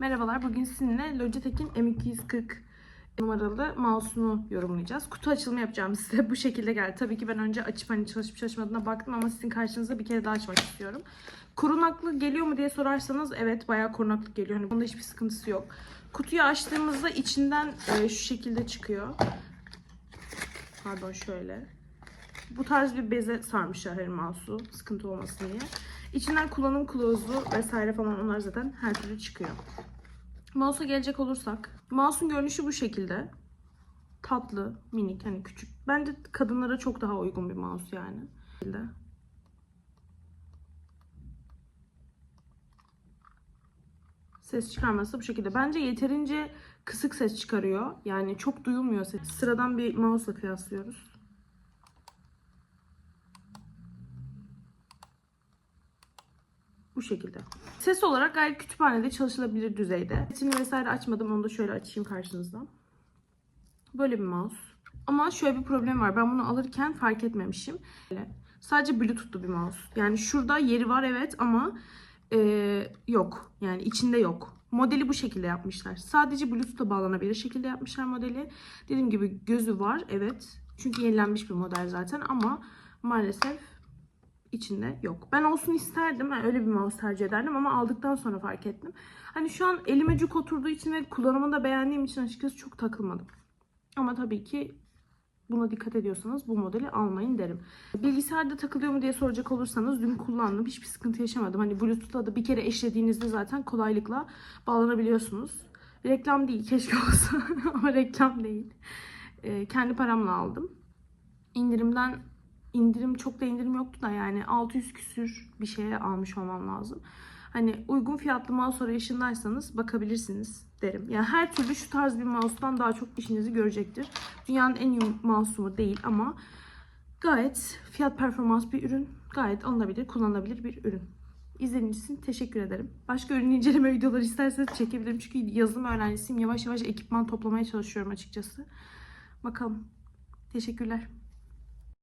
Merhabalar, bugün sizinle Logitech'in M240 numaralı mouse'unu yorumlayacağız. Kutu açılımı yapacağım size. Bu şekilde geldi. Tabii ki ben önce açıp hani çalışıp çalışmadığına baktım ama sizin karşınıza bir kere daha açmak istiyorum. Korunaklı geliyor mu diye sorarsanız evet bayağı korunaklı geliyor. Hani bunda hiçbir sıkıntısı yok. Kutuyu açtığımızda içinden e, şu şekilde çıkıyor. Pardon şöyle. Bu tarz bir beze sarmışlar her mouse'u sıkıntı olmasın diye. İçinden kullanım kılavuzu vesaire falan onlar zaten her türlü çıkıyor. Mouse'a gelecek olursak. Mouse'un görünüşü bu şekilde. Tatlı, minik, hani küçük. Bence kadınlara çok daha uygun bir mouse yani. Ses çıkarması bu şekilde. Bence yeterince kısık ses çıkarıyor. Yani çok duyulmuyor ses. Sıradan bir mouse'la kıyaslıyoruz. Bu şekilde. Ses olarak gayet kütüphanede çalışılabilir düzeyde. Sesini vesaire açmadım. Onu da şöyle açayım karşınızda. Böyle bir mouse. Ama şöyle bir problem var. Ben bunu alırken fark etmemişim. Sadece Bluetooth'lu bir mouse. Yani şurada yeri var evet ama eee, yok. Yani içinde yok. Modeli bu şekilde yapmışlar. Sadece Bluetooth'la bağlanabilir şekilde yapmışlar modeli. Dediğim gibi gözü var evet. Çünkü yenilenmiş bir model zaten ama maalesef içinde yok. Ben olsun isterdim. Ben öyle bir mouse tercih ederdim ama aldıktan sonra fark ettim. Hani şu an elime cuk oturduğu için ve kullanımını da beğendiğim için açıkçası çok takılmadım. Ama tabii ki buna dikkat ediyorsanız bu modeli almayın derim. Bilgisayarda takılıyor mu diye soracak olursanız dün kullandım. Hiçbir sıkıntı yaşamadım. Hani Bluetooth'la da bir kere eşlediğinizde zaten kolaylıkla bağlanabiliyorsunuz. Reklam değil keşke olsa ama reklam değil. Ee, kendi paramla aldım. İndirimden indirim çok da indirim yoktu da yani 600 küsür bir şeye almış olmam lazım. Hani uygun fiyatlı mouse arayışındaysanız bakabilirsiniz derim. Yani her türlü şu tarz bir mouse'dan daha çok işinizi görecektir. Dünyanın en iyi mouse'u değil ama gayet fiyat performans bir ürün. Gayet alınabilir, kullanılabilir bir ürün. İzlediğiniz için teşekkür ederim. Başka ürün inceleme videoları isterseniz çekebilirim. Çünkü yazılım öğrencisiyim. Yavaş yavaş ekipman toplamaya çalışıyorum açıkçası. Bakalım. Teşekkürler.